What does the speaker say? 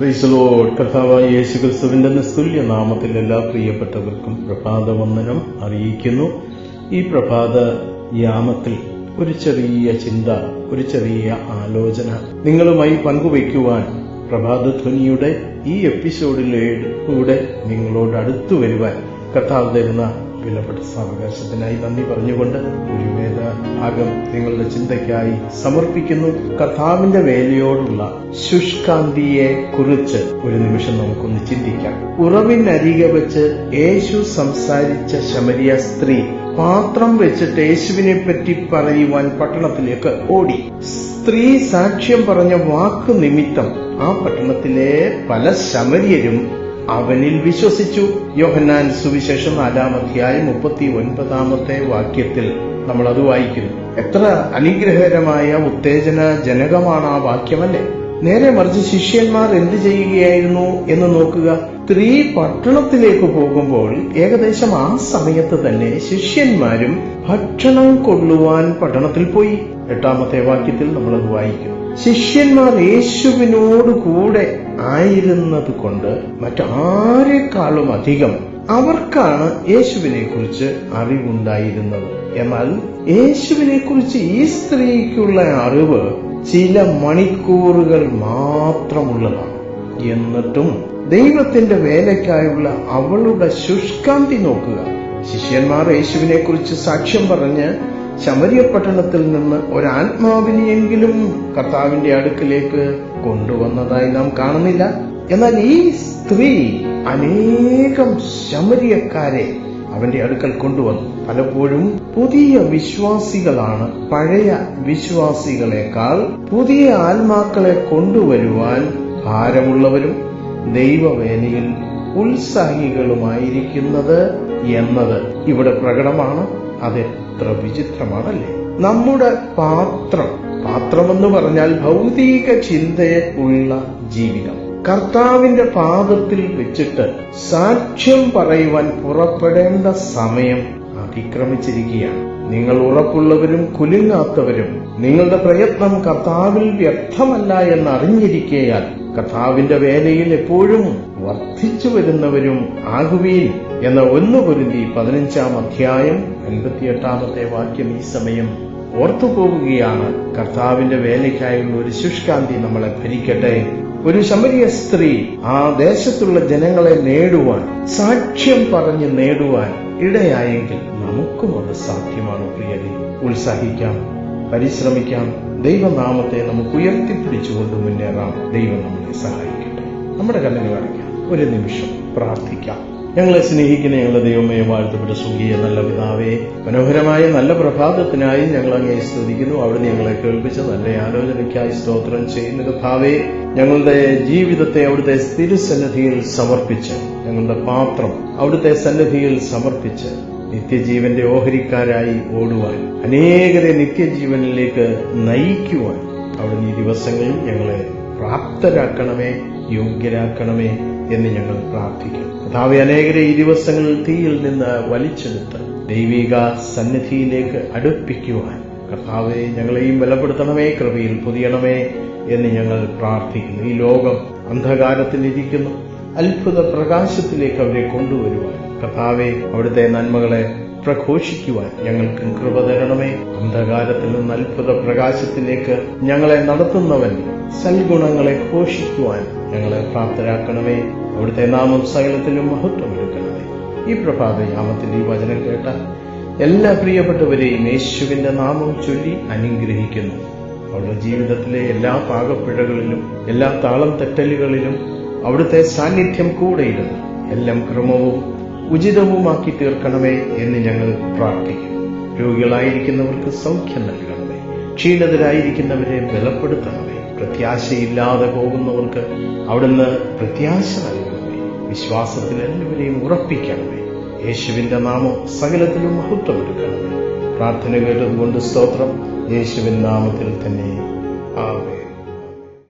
ക്രൈസ്തലോഡ് കർത്താവായ യേശു ക്രിസ്തുവിന്റെ നിസ്തുല്യ നാമത്തിൽ എല്ലാ പ്രിയപ്പെട്ടവർക്കും പ്രഭാത വന്ദനം അറിയിക്കുന്നു. ഈ പ്രഭാത യാമത്തിൽ ഒരു ചെറിയ ചിന്ത ഒരു ചെറിയ ആലോചന നിങ്ങളുമായി പങ്കുവയ്ക്കുവാൻ പ്രഭാതധ്വനിയുടെ ഈ എപ്പിസോഡിലൂടെ നിങ്ങളോട് അടുത്തു വരുവാൻ കർത്താവ് തരുന്ന വിലപ്പെട്ട സാവകാശത്തിനായി നന്ദി പറഞ്ഞുകൊണ്ട് ഒരു വേദ ഭാഗം നിങ്ങളുടെ ചിന്തയ്ക്കായി സമർപ്പിക്കുന്നു. കഥാവിന്റെ വേലയോടുള്ള ശുഷ്കാന്തിയെ കുറിച്ച് ഒരു നിമിഷം നമുക്കൊന്ന് ചിന്തിക്കാം. ഉറവിനരികെ വെച്ച് യേശു സംസാരിച്ച ശമരിയ സ്ത്രീ പാത്രം വെച്ചിട്ട് യേശുവിനെ പറ്റി പറയുവാൻ പട്ടണത്തിലേക്ക് ഓടി. സ്ത്രീ സാക്ഷ്യം പറഞ്ഞ വാക്ക് നിമിത്തം ആ പട്ടണത്തിലെ പല ശമര്യരും അവനിൽ വിശ്വസിച്ചു. യോഹന്നാൻ സുവിശേഷം നാലാം അധ്യായം മുപ്പത്തി ഒൻപതാമത്തെ വാക്യത്തിൽ നമ്മൾ അത് വായിക്കുന്നു. എത്ര അനുഗ്രഹകരമായ ഉത്തേജന ജനകമാണ് ആ വാക്യമല്ലേ? നേരെ മറിച്ച് ശിഷ്യന്മാർ എന്ത് ചെയ്യുകയായിരുന്നു എന്ന് നോക്കുക. സ്ത്രീ പട്ടണത്തിലേക്ക് പോകുമ്പോൾ ഏകദേശം ആ സമയത്ത് തന്നെ ശിഷ്യന്മാരും ഭക്ഷണം കൊള്ളുവാൻ പട്ടണത്തിൽ പോയി. എട്ടാമത്തെ വാക്യത്തിൽ നമ്മളത് വായിക്കും ശിഷ്യന്മാർ യേശുവിനോട് കൂടെ ആയിരുന്നത് കൊണ്ട് മറ്റാരെക്കാളും അധികം അവർക്കാണ് യേശുവിനെ കുറിച്ച് അറിവുണ്ടായിരുന്നത്. എന്നാൽ യേശുവിനെ കുറിച്ച് ഈ സ്ത്രീക്കുള്ള അറിവ് ചില മണിക്കൂറുകൾ മാത്രമുള്ളതാണ്. എന്നിട്ടും ദൈവത്തിന്റെ വേലയ്ക്കായുള്ള അവളുടെ ശുഷ്കാന്തി നോക്കുക. ശിഷ്യന്മാർ യേശുവിനെ കുറിച്ച് സാക്ഷ്യം പറഞ്ഞ് ശമരിയ പട്ടണത്തിൽ നിന്ന് ഒരാത്മാവിനെയെങ്കിലും കർത്താവിന്റെ അടുക്കിലേക്ക് കൊണ്ടുവന്നതായി നാം കാണുന്നില്ല. എന്നാൽ ഈ സ്ത്രീ അനേകം ശമരിയക്കാരെ അവന്റെ അടുക്കൽ കൊണ്ടുവന്നു. പലപ്പോഴും പുതിയ വിശ്വാസികളാണ് പഴയ വിശ്വാസികളെക്കാൾ പുതിയ ആത്മാക്കളെ കൊണ്ടുവരുവാൻ ഭാരമുള്ളവരും ദൈവവേനയിൽ ഉത്സാഹികളുമായിരിക്കുന്നത് എന്നത് ഇവിടെ പ്രകടമാണ്. അതെത്ര വിചിത്രമാണല്ലേ? നമ്മുടെ പാത്രം പാത്രമെന്ന് പറഞ്ഞാൽ ഭൗതിക ചിന്തയെ ഉള്ള ജീവിതം. കർത്താവിന്റെ പാദത്തിൽ വെച്ചിട്ട് സാക്ഷ്യം പറയുവാൻ പുറപ്പെടേണ്ട സമയം അതിക്രമിച്ചിരിക്കുകയാണ്. നിങ്ങൾ ഉറപ്പുള്ളവരും കുലുങ്ങാത്തവരും നിങ്ങളുടെ പ്രയത്നം കർത്താവിൽ വ്യർത്ഥമല്ല എന്ന് അറിഞ്ഞിരിക്കയാൽ കർത്താവിന്റെ വേലയിൽ എപ്പോഴും വർദ്ധിച്ചു വരുന്നവരും ആകുവീൻ എന്ന ഒന്ന് പൊരുതി പതിനഞ്ചാം അധ്യായം അൻപത്തിയെട്ടാമത്തെ വാക്യം ഈ സമയം ഓർത്തുപോവുകയാണ്. കർത്താവിന്റെ വേലയ്ക്കായുള്ള ഒരു ശുഷ്കാന്തി നമ്മളെ ഭരിക്കട്ടെ. ഒരു ശമരിയ സ്ത്രീ ആ ദേശത്തുള്ള ജനങ്ങളെ നേടുവാൻ സാക്ഷ്യം പറഞ്ഞ് നേടുവാൻ ഇടയായെങ്കിൽ നമുക്കും അത് സാധ്യമാണ് പ്രിയരെ? ഉത്സാഹിക്കാം പരിശ്രമിക്കാം. ദൈവനാമത്തെ നമുക്ക് ഉയർത്തിപ്പിടിച്ചുകൊണ്ട് മുന്നേറാം. ദൈവം നമ്മളെ സഹായിക്കട്ടെ. നമ്മുടെ കണ്ണിന് വരയ്ക്കാം ഒരു നിമിഷം പ്രാർത്ഥിക്കാം. ഞങ്ങളെ സ്നേഹിക്കുന്ന ഞങ്ങളുടെ ദൈവമേ വാഴ്ത്തപ്പെട്ട സുഖിയ നല്ല പിതാവേ മനോഹരമായ നല്ല പ്രഭാതത്തിനായി ഞങ്ങൾ അങ്ങേ സ്തുതിക്കുന്നു. അവിടെ ഞങ്ങളെ കേൾപ്പിച്ച നല്ല ആലോചനയ്ക്കായി സ്തോത്രം ചെയ്യുന്ന. കഥാവേ ഞങ്ങളുടെ ജീവിതത്തെ അവിടുത്തെ സ്ഥിരസന്നിധിയിൽ സമർപ്പിച്ച് ഞങ്ങളുടെ പാത്രം അവിടുത്തെ സന്നിധിയിൽ സമർപ്പിച്ച് നിത്യജീവന്റെ ഓഹരിക്കാരായി ഓടുവാൻ അനേകരെ നിത്യജീവനിലേക്ക് നയിക്കുവാൻ അവിടുന്ന് ഈ ദിവസങ്ങളിൽ ഞങ്ങളെ പ്രാപ്തരാക്കണമേ യോഗ്യരാക്കണമേ എന്ന് ഞങ്ങൾ പ്രാർത്ഥിക്കും കഥാവെ അനേകരെ ഈ ദിവസങ്ങളിൽ തീയിൽ നിന്ന് വലിച്ചെടുത്ത് ദൈവിക സന്നിധിയിലേക്ക് അടുപ്പിക്കുവാൻ കർത്താവെ ഞങ്ങളെയും ബലപ്പെടുത്തണമേ കൃപയിൽ പുതിയണമേ എന്ന് ഞങ്ങൾ പ്രാർത്ഥിക്കുന്നു. ഈ ലോകം അന്ധകാരത്തിലിരിക്കുന്നു. അത്ഭുത പ്രകാശത്തിലേക്ക് അവരെ കൊണ്ടുവരുവാൻ. കർത്താവെ അവിടുത്തെ നന്മകളെ പ്രഘോഷിക്കുവാൻ ഞങ്ങൾക്ക് കൃപ തരണമേ. അന്ധകാരത്തിൽ നിന്ന് അത്ഭുത പ്രകാശത്തിലേക്ക് ഞങ്ങളെ നടത്തുന്നവൻ സൽഗുണങ്ങളെ ഘോഷിക്കുവാൻ ഞങ്ങളെ പ്രാപ്തരാക്കണമേ. അവിടുത്തെ നാമം സകലത്തിലും മഹത്വം എടുക്കണമേ. ഈ പ്രഭാതയാമത്തിൽ ഈ വചനം കേട്ട എല്ലാ പ്രിയപ്പെട്ടവരെയും യേശുവിന്റെ നാമം ചൊല്ലി അനുഗ്രഹിക്കുന്നു. അവരുടെ ജീവിതത്തിലെ എല്ലാ പാകപ്പിഴകളിലും എല്ലാ താളം തെറ്റലുകളിലും അവിടുത്തെ സാന്നിധ്യം കൂടെയിരുന്നു. എല്ലാം ക്രമവും ഉചിതവുമാക്കി തീർക്കണമേ എന്ന് ഞങ്ങൾ പ്രാർത്ഥിക്കും. രോഗികളായിരിക്കുന്നവർക്ക് സൗഖ്യം നൽകണമേ. ക്ഷീണിതരായിരിക്കുന്നവരെ ബലപ്പെടുത്തണമേ. പ്രത്യാശയില്ലാതെ പോകുന്നവർക്ക് അവിടുന്ന് പ്രത്യാശ നൽകണമേ. വിശ്വാസത്തിൽ എല്ലാവരെയും ഉറപ്പിക്കണമേ. യേശുവിന്റെ നാമം സകലത്തിലും മഹത്വം എടുക്കണമേ പ്രാർത്ഥന കേട്ടതുകൊണ്ട് സ്തോത്രം. യേശുവിൻ നാമത്തിൽ തന്നെ. ആമേ